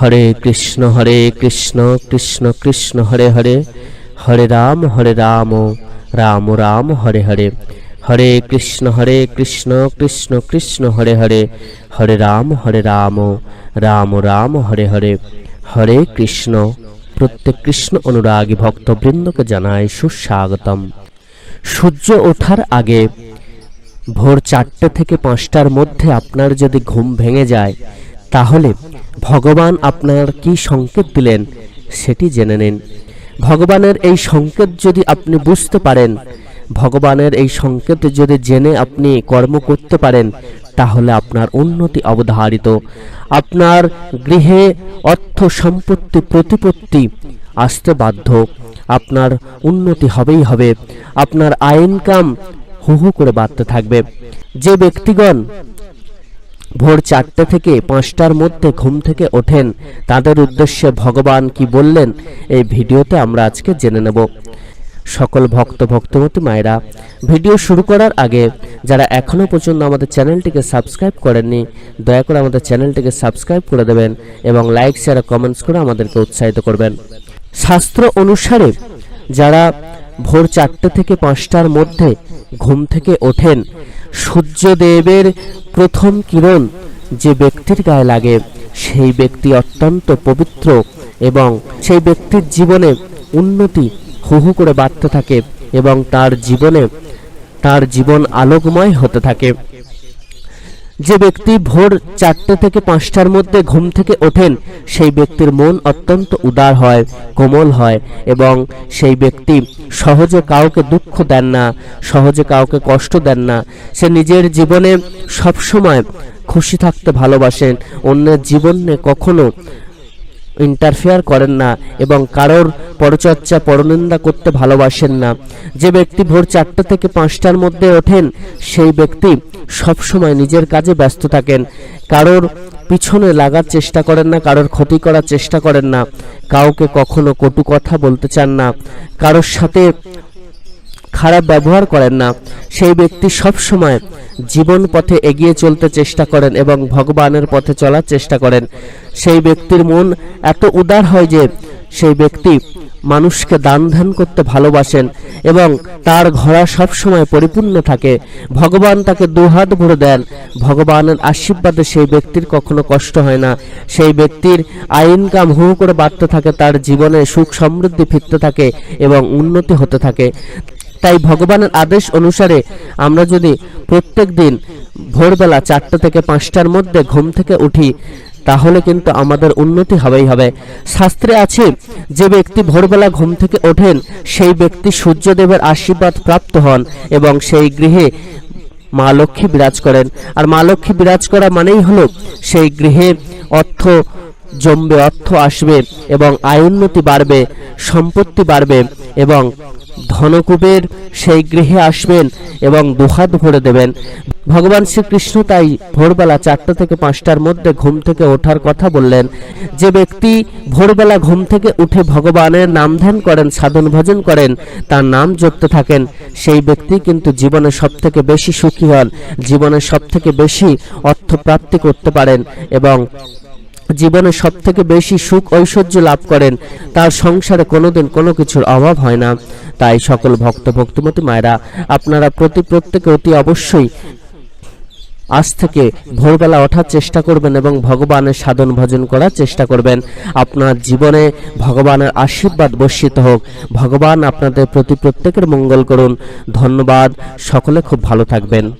হরে কৃষ্ণ হরে কৃষ্ণ কৃষ্ণ কৃষ্ণ, হরে হরে। হরে রাম হরে রাম রাম রাম, হরে হরে। হরে কৃষ্ণ হরে কৃষ্ণ কৃষ্ণ কৃষ্ণ, হরে হরে। হরে রাম হরে রাম রাম রাম, হরে হরে। হরে কৃষ্ণ, প্রত্যেক কৃষ্ণ অনুরাগী ভক্তবৃন্দকে জানায় সুস্বাগতম। সূর্য ওঠার আগে ভোর চারটে থেকে পাঁচটার মধ্যে আপনার যদি ঘুম ভেঙে যায়, তাহলে ভগবান আপনার কি সংকেত দিলেন সেটি জেনে নিন। ভগবানের এই সংকেত যদি আপনি বুঝতে পারেন, ভগবানের এই সংকেত যদি জেনে আপনি কর্ম করতে পারেন, তাহলে আপনার উন্নতি অবধারিত। আপনার গৃহে অর্থ সম্পত্তি প্রতিপত্তি আসতে বাধ্য। আপনার উন্নতি হবেই হবে। আপনার আয় ইনকাম হু হু করে বাড়তে থাকবে। যে ব্যক্তিগণ ভোর চারটে থেকে পাঁচটার মধ্যে ঘুম থেকে ওঠেন। তাদের উদ্দেশ্যে ভগবান কি বললেন, এই ভিডিওতে আমরা আজকে জেনে নেব। সকল ভক্ত ভক্তমতী মায়েরা, ভিডিও শুরু করার আগে যারা এখনও পর্যন্ত আমাদের চ্যানেলটিকে সাবস্ক্রাইব করেননি, দয়া করে আমাদের চ্যানেলটিকে সাবস্ক্রাইব করে দেবেন এবং লাইক, শেয়ার কমেন্টস করে আমাদেরকে উৎসাহিত করবেন। শাস্ত্র অনুসারে যারা ভোর চারটে থেকে পাঁচটার মধ্যে ঘুম থেকে ওঠেন। সূর্যদেবের প্রথম কিরণ যে ব্যক্তির গায়ে লাগে, সেই ব্যক্তি অত্যন্ত পবিত্র এবং সেই ব্যক্তির জীবনে উন্নতি হু হু করে বাড়তে থাকে এবং তার জীবনে, তার জীবন আলোকময় হতে থাকে। যে ব্যক্তি ভোর চারটে থেকে পাঁচটার মধ্যে ঘুম থেকে ওঠেন, সেই ব্যক্তির মন অত্যন্ত উদার হয়, কোমল হয় এবং সেই ব্যক্তি সহজে কাউকে দুঃখ দেন না, সহজে কাউকে কষ্ট দেন না। সে নিজের জীবনে সবসময় খুশি থাকতে ভালোবাসেন, অন্যের জীবনে কখনো ইন্টারফেয়ার করেন না এবং কারোর পরচর্চা, পরনিন্দা করতে ভালোবাসেন না। যে ব্যক্তি ভোর চারটে থেকে পাঁচটার মধ্যে ওঠেন, সেই ব্যক্তি সবসময় নিজের কাজে ব্যস্ত থাকেন। কারোর পিছনে লাগার চেষ্টা করেন না, কারোর ক্ষতি করার চেষ্টা করেন না। কাউকে কখনো কটু কথা বলতে চান না। কারোর সাথে খারাপ ব্যবহার করেন না। সেই ব্যক্তি সব সময় জীবন পথে এগিয়ে চলতে চেষ্টা করেন এবং ভগবানের পথে চলার চেষ্টা করেন। সেই ব্যক্তির মন এত উদার হয় যে, সেই ব্যক্তি মানুষকে দান ধ্যান করতে ভালোবাসেন এবং তার ঘোড়া সবসময় পরিপূর্ণ থাকে। ভগবান তাকে দুহাত ভরে দেন। ভগবানের আশীর্বাদে সেই ব্যক্তির কখনো কষ্ট হয় না। সেই ব্যক্তির আয় ইনকাম হু করে বাড়তে থাকে, তার জীবনে সুখ সমৃদ্ধি ফিরতে থাকে এবং উন্নতি হতে থাকে। তাই ভগবানের আদেশ অনুসারে আমরা যদি প্রত্যেক দিন ভোরবেলা চারটে থেকে পাঁচটার মধ্যে ঘুম থেকে উঠি তাহলে কিন্তু আমাদের উন্নতি হবেই হবে। শাস্ত্রে আছে, যে ব্যক্তি ভোরবেলা ঘুম থেকে ওঠেন, সেই ব্যক্তি সূর্যদেবের আশীর্বাদ প্রাপ্ত হন এবং সেই গৃহে মা লক্ষ্মী বিরাজ করেন। আর মা লক্ষ্মী বিরাজ করা মানেই হলো, সেই গৃহে অর্থ জমবে অর্থ আসবে এবং আয় উন্নতি বাড়বে, সম্পত্তি বাড়বে এবং ধনকুবের সেই গৃহে আসবেন এবং দুহাত ভরে দেবেন। ভগবান শ্রীকৃষ্ণ তাই ভোরবেলা চারটা থেকে পাঁচটার মধ্যে ঘুম থেকে ওঠার কথা বললেন। যে ব্যক্তি ভোরবেলা ঘুম থেকে উঠে ভগবানের নাম ধ্যান করেন, সাধন ভজন করেন, তার নাম জপতে থাকেন, সেই ব্যক্তি কিন্তু জীবনে সব থেকে বেশি সুখী হন, জীবনে সব থেকে বেশি অর্থ প্রাপ্তি করতে পারেন এবং জীবনে সব থেকে বেশি সুখ ঐশ্বর্য লাভ করেন, তার সংসারে কোনোদিন কোনো কিছুর অভাব হয় না। তাই সকল ভক্ত, ভক্তিমতী মায়েরা, আপনারা প্রতি প্রত্যেকে অতি অবশ্যই আজ থেকে ভোরবেলা ওঠার চেষ্টা করবেন এবং ভগবানের সাধন ভজন করার চেষ্টা করবেন। আপনার জীবনে ভগবানের আশীর্বাদ বর্ষিত হোক। ভগবান আপনাদের প্রতি প্রত্যেকের মঙ্গল করুন। ধন্যবাদ। সকলে খুব ভালো থাকবেন।